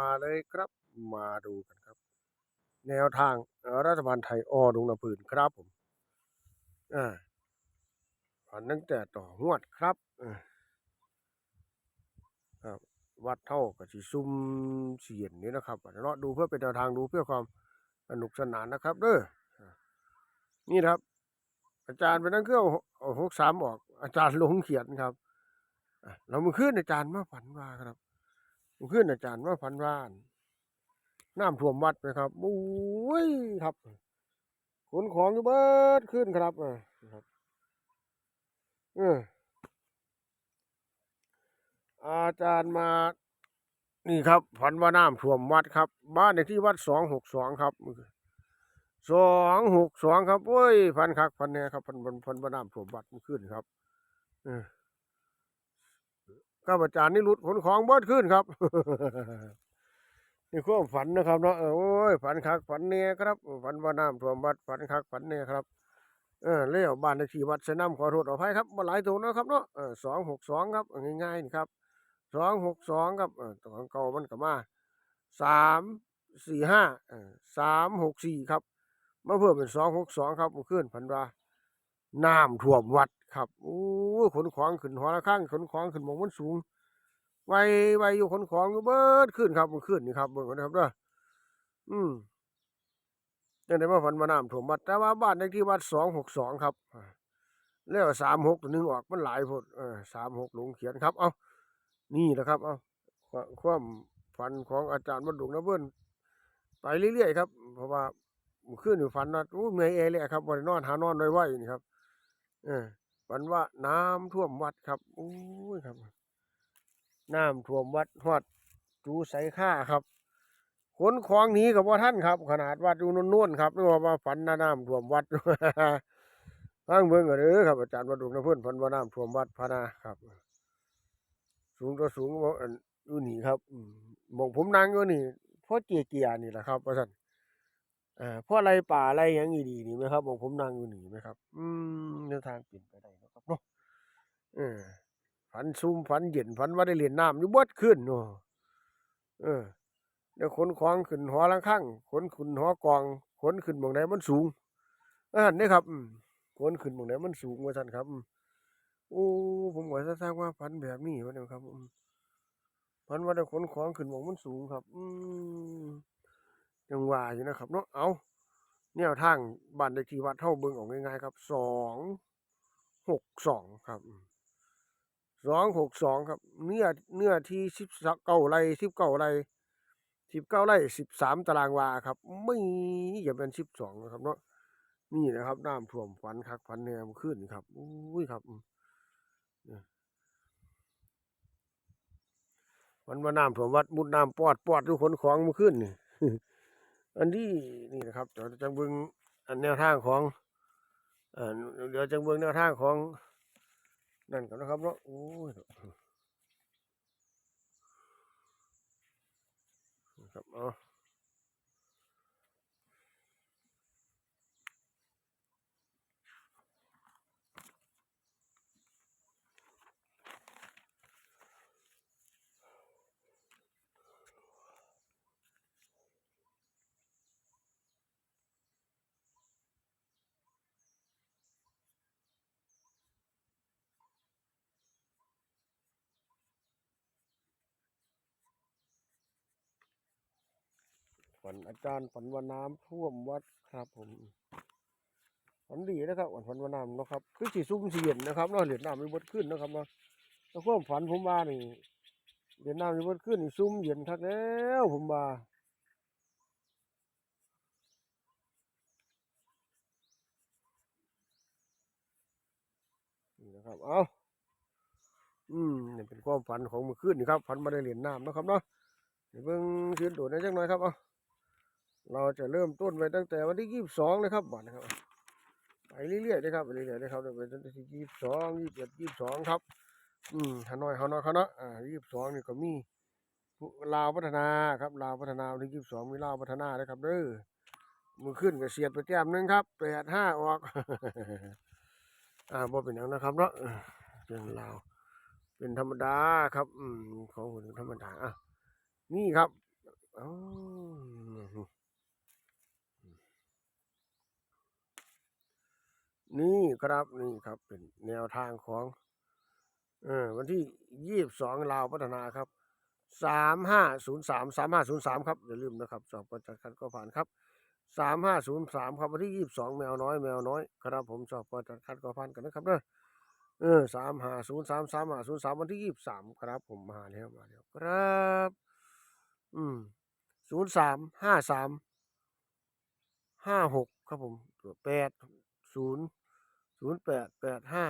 มาเลยครับ มาดูกันครับ แนวทางรัฐบาลไทยออดงน้ำพื้นครับผมอ่าฝันตั้งแต่ต่อหวดครับครับ วัดเท่ากับสีซุ่มเสียนนี้นะครับเนาะดูเพื่อเป็นแนวทางดูเพื่อความสนุกสนานนะครับ เด้ออ่านี่ครับ อาจารย์ไปนั่งเครื่องหกสามออก อาจารย์ลงเขียนครับเราเมื่อคืนอาจารย์มาฝันว่าครับ มื่อคืนอาจารย์มาฝันว่าน้ำท่วมวัดนะครับโอ้ยครับขนของอยู่เบิดขึ้นครับอ่าครับเอออาจารย์มา นี่ครับฝันว่าน้ำท่วมวัดครับ บ้านในที่วัดสองหกสองครับสองหกสองครับโอ้ยพันคักพันเนี่ยครับพันพันพันว่าน้ำท่วมวัดมันขึ้นครับ เออ ข้าพเจ้านี่หลุดขนของเบิดขึ้นครับนี่ความฝันนะครับเนาะโอ้ยฝันคักฝันเนี่ยครับฝันว่าน้ำท่วมวัดฝันคักฝันเนี่ยครับเออเลี้ยวบ้านในที่วัดเสนำขอโทษอภัยครับมาหลายตัวนะครับเนาะสองหกสองครับง่ายๆครับสองหกสองครับตัวของเก่ามันก็มาสามสี่ห้าสามหกสี่ครับมาเพิ่มเป็นสองหกสองครับมันขึ้นพันว่า น้ำท่วมวัดครับโอ้ขนของขึ้นหัวละข้างขนของขึ้นมองมันสูง ไวไวอยู่ขนของอยู่เบิดขึ้นครับมันขึ้นนี่ครับเบิ่งนะครับเด้ออืมยังได้มาฝันว่าน้ำท่วมวัดแต่ว่าบ้านในที่วัดสองหกสองครับแล้วสามหกตัวหนึงออกมันหลายพดเออสามหกหลงเขียนครับ เอานี่แหละครับ เอาความฝันของอาจารย์บรรดุงนะเพื่อนไปเรื่อยๆครับ เพราะว่าเมื่อคืนอยู่ฝันนะอู้เมื่อยเอเลยครับวันนอนหานอนไว้ๆนี่ครับ เออฝันว่าน้ำท่วมวัดครับอู้ยครับ น้ำท่วมวัดฮอดจูใสค่าครับขนของหนีกับว่าท่านครับ ขนาดวัดอยู่นุ่นๆครับนึกว่าว่าฝันน้ำท่วมวัดฟังเบิ่งกันเด้อครับอาจารย์บรรดุงนะเพื่อนฝันว่าน้ำท่วมวัดพะนะครับ สูงตัวสูงบ่อันอยู่นี่ครับมองผมนั่งอยู่นี่เพราะเกียเกียๆนี่แหละครับว่าซั่น อ่อเพราะอะไรป่าอะไรหยังอีดีนี่ไหมครับหมองผมนั่งอยู่นี่ไหมครับ อืมแนวทางเปลี่ยนไปได้นะครับเนาะเออฝันซุ่มฝันเย็นฝันว่าได้เล่นน้ำอยู่เบิดขึ้นเนาะเออเดี๋ยวขนของขึ้นหอละข้างขนขึ้นหอกองขนขึ้นหมองใดมันสูงอาหันนี่ครับขนขึ้นหมองใดมันสูงว่าซั่นครับโอ้ผมก็จะสร้างว่าฝันแบบนี้วะเนี่ยครับฝันว่าได้ขนของขึ้นหมองมันสูงครับ อืม ยังว่าอยู่นะครับเนาะเอาแนวทางบ้านเลขที่วัดเท่าเบิ่งออกง่ายๆครับสองหกสองครับสองหกสองครับ เนื้อเนื้อที่สิบเก้าไร่สิบเก้าไร่สิบเก้าไร่สิบสามตารางวาครับ ไม่อย่าเป็นสิบสองนะครับเนาะนี่นะครับน้ำท่วมฝันคักฝันแนมขึ้นครับอุ้ยครับมันว่าน้ำท่วมวัดมุดน้ำปอดปอดทุกคนของมาขึ้นนี่ อันนี้นี่นะครับเดี๋ยวจะเบิ้งอันแนวทางของเดี๋ยวจะเบิ้งแนวทางของนั่นกันนะครับเนาะโอ้ยครับเอ ฝันอาจารย์ฝันว่าน้ำท่วมวัดครับ ผมฝันดีนะครับฝันว่าน้ำนะครับ คือสีซุ่มเสียนนะครับเนาะเหรียญน้ำมีบดขึ้นนะครับเนาะแล้วความฝันผมว่านี่เหรียญน้ำมีบดขึ้นซุ่มเย็นทักแล้วผมว่านี่นะครับ เอาอืมนี่เป็นความฝันของมื่อคืนนี่ครับ ฝันมาได้เหรียญน้ำนะครับเนาะเดี๋ยวเบิ่งเชียนโดดได้จังหน่อยครับ เอา เราจะเริ่มต้นไปตั้งแต่วันที่ยี่สิบสองเลยครับบัดนนะครับไปเรื่อยๆนะครับไปเรื่อยๆนะครับเดี๋ยวไปตั้งแต่ที่ยี่สิบสองยี่สิบเอ็ดยี่สิบสองครับ อืมฮานอยฮานอยเขาเนาะอ่ายี่สิบสองนี่ก็มีลาวพัฒนาครับลาวพัฒนาวันที่ยี่สิบสองมีลาวพัฒนาเลยครับเด้อมือขึ้นก็เสียดไปแต้มหนึงครับแปดห้าออก อ่าบ่เป็นอย่างนะครับเนาะเออเป็นลาวเป็นธรรมดาครับ อืมของคนธรรมดาอะนี่ครับอ้าวนี่ ครับนี่ครับเป็นแนวทางของเออวันที่ยี่สิบสองลาวพัฒนาครับสามห้าศูนย์สามสามห้าศูนย์สามครับอย่าลืมนะครับสอบประจัดคัดก็ผ่านครับสามห้าศูนย์สามครับวันที่ยี่สิบสองแมวน้อยแมวน้อยครับผมสอบประจัดคัดก็ผ่านกันนะครับเด้อเออสามห้าศูนย์สามสามห้าศูนย์สามวันที่ยี่สิบสามครับผมมาแล้วมาแล้วครับอืมศูนย์สามห้าสามห้าหกครับผมแปดศูนย์ ศูนย์แปดแปดห้า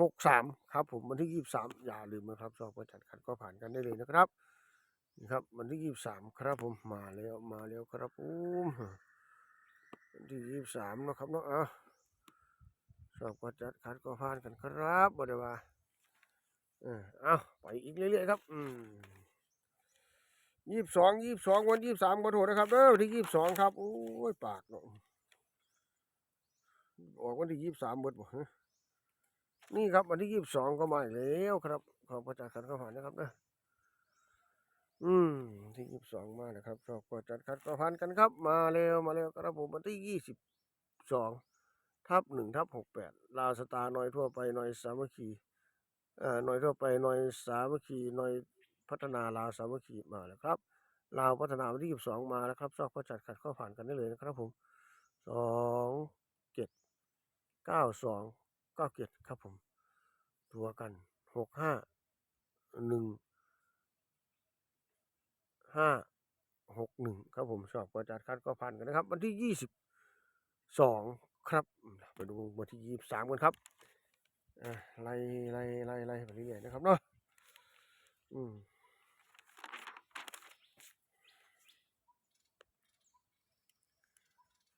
หกสามครับผมวันที่ยี่สิบสามอย่าลืมนะครับสอบประจัดขัดก็ผ่านกันได้เลยนะครับนี่ครับวันที่ยี่สิบสามครับผมมาแล้วมาแล้วครับผมวันที่ยี่สิบสามนะครับเนาะอะสอบประจัดขัดก็ผ่านกันครับบ่ได้ว่าเออเอาไปอีกเรื่อยๆครับอืมยี่สิบสองยี่สิบสองวันยี่สิบสามขอโทษนะครับเด้อวันที่ยี่สิบสองครับโอ้ยปากเนาะ ออกวันที่ยี่สิบสามหมดบ่นี่ครับวันที่ยี่สิบสองก็มาอีกแล้วครับขอบพระจัดขัดก็ผ่านนะครับเด้ออืมที่ยี่สิบสองมานะครับขอบพระจัดขัดก็ผ่านกันครับ มาเร็วมาเร็วครับผมวันที่ยี่สิบสองทับหนึ่งทับหกแปดลาวสตาร์หน่อยทั่วไปหน่อยสามัคคีเอ่อหน่อยทั่วไปหน่อยสามัคคีหน่อยพัฒนาลาวสามัคคีมาแล้วครับลาวพัฒนาวันที่ยี่สิบสองมาแล้วครับซอกก็จัดขัดข้าผ่านกันได้เลยนะครับผมสอง เก้าสองเก้าเจ็ดครับผม ตัวกันหกห้าหนึ่งห้าหกหนึ่งครับผมสอบประจัดคัดก็ผ่านกันนะครับ วันที่ยี่สิบสองครับไปดูวันที่ยี่สิบสามกันครับอ่าไล่ไล่ไล่ไล่ไปเรื่อยๆนะครับเนาะอืม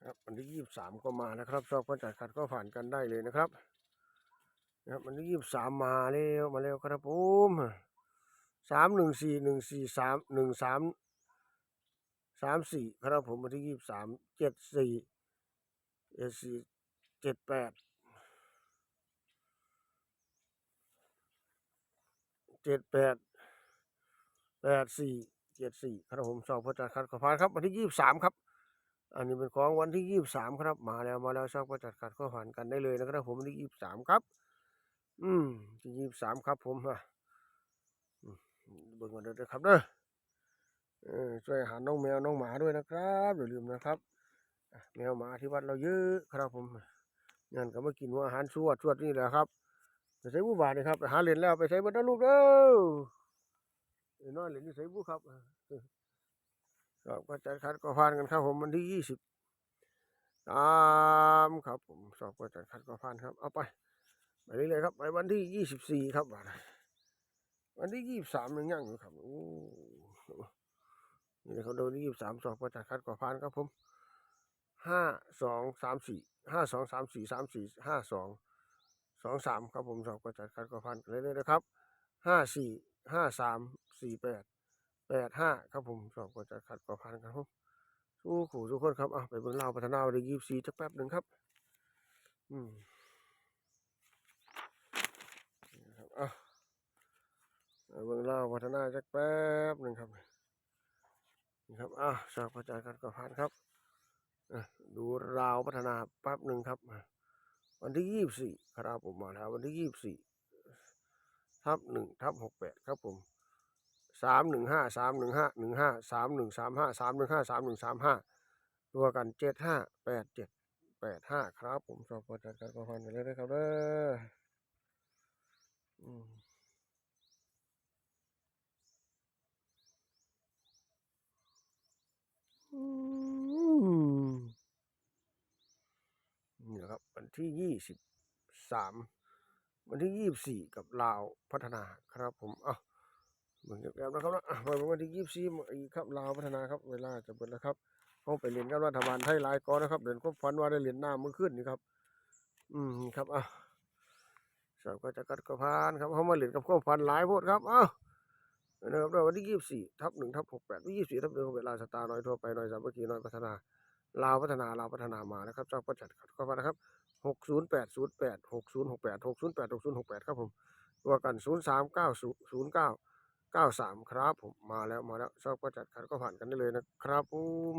ครับวันที่ยี่สิบสามก็มานะครับชอบก็จัดขัดก็ผ่านกันได้เลยนะครับนะครับวันที่ยี่สิบสามมาเร็วมาเร็วครับผมสามหนึ่งสี่หนึ่งสี่สามหนึ่งสามสามสี่ครับผมวันที่ยี่สิบสามเจ็ดสี่เจ็ดสี่เจ็ดแปดเจ็ดแปดแปดสี่เจ็ดสี่ครับผมชอบก็จัดขัดก็ผ่านครับวันที่ยี่สิบสามครับ อันนี้เป็นของวันที่ยี่สิบสามครับ มาแล้วมาแล้วชอบก็จัดขัดก็ผ่านกันได้เลยนะครับ ผมวันที่ยี่สิบสามครับ อืมที่ยี่สิบสามครับ ผมอะเบิ่งกันเด้อครับเด้อเออช่วยหาน้องแมวน้องหมาด้วยนะครับอย่าลืมนะครับแมวหมาที่วัดเราเยอะครับผมงั้นก็มากินหัวอาหารสวดสวดนี่แหละครับไปใช้ผู้บาทนี่ครับไปหาเหรียญแล้วไปใช้บรรดาลูกเด้อไอ้น้อยเหรียญที่ใช้ผู้ครับ ครับก็จัดคัดก็ผ่านกันครับผมวันที่ยี่สิบตามครับผมสอบก็จัดคัดก็ผ่านครับ เอาไปไปเรื่อยๆครับไปวันที่ยี่สิบสี่ครับวันที่ยี่สิบสามยังยังอยู่ครับโอ้นี่เขาโดนยี่สิบสามสอบก็จัดคัดก็ผ่านครับผมห้าสองสามสี่ห้าสองสามสี่สามสี่ห้าสองสองสามครับผมสอบก็จัดคัดก็ผ่านกันเรื่อยๆนะครับห้าสี่ห้าสามสี่แปด แปดห้าครับผมสอบก็จะขัดก็พันครับผมสู้ขู่ทุกคนครับอะไปเบิ่งล่าวพัฒนาวันที่ยี่สิบสี่จักแป๊บหนึ่งครับ อืมนะครับอะไปเบิ่งล่าวพัฒนาจักแป๊บหนึ่งครับนี่ครับอะสอบก็จะขัดก็พันครับอะดูราวพัฒนาแป๊บหนึ่งครับวันที่ยี่สิบสี่ครับผมมาแล้ววันที่ยี่สิบสี่ทับหนึ่งทับหกแปดครับผม สามหนึ่งห้าสามหนึ่งห้าหนึ่งห้าสามหนึ่งสามห้าสามหนึ่งห้าสามหนึ่งสามห้าตัวกันเจ็ดห้าแปดเจ็ดแปดห้าครับ ผมสอบประจัดการประพันธ์กันเลยนะครับเด้อนี่แหละครับวันที่ยี่สิบสามวันที่ยี่สิบสี่กับลาวพัฒนาครับผม เอ้า เหมือนกับแล้วนะครับนะไปวันที่ยี่สิบสี่อีกครับลาวพัฒนาครับ เวลาจะเปิดแล้วครับเขาไปเรียนกันรัฐบาลไทยหลายกอนะครับเรียนก็ฟันว่าได้เรียนหน้ามือขึ้นนี่ครับ อืมครับอะสอบก็จะกัดกระพานครับเขามาเรียนกับข้อฟันหลายโพดครับเอ้านะครับวันที่ยี่สิบสี่ทับหนึ่งทับหกแปดยี่สิบสี่ทับหนึ่งเวลาสตาร์น้อยทั่วไปน้อยสามัคคีน้อยพัฒนาลาวพัฒนาลาวพัฒนามานะครับสอบก็จัดกัดกระพานนะครับหกศูนย์แปดศูนย์แปดหกศูนย์หกแปดหกศูนย์แปดหกศูนย์หกแปดครับผมตัวกันศูนย์สามเก้าศูนย์เก้า เก้าสามครับผมมาแล้วมาแล้วชอบก็จัดคัดก็ผ่านกันได้เลยนะครับผม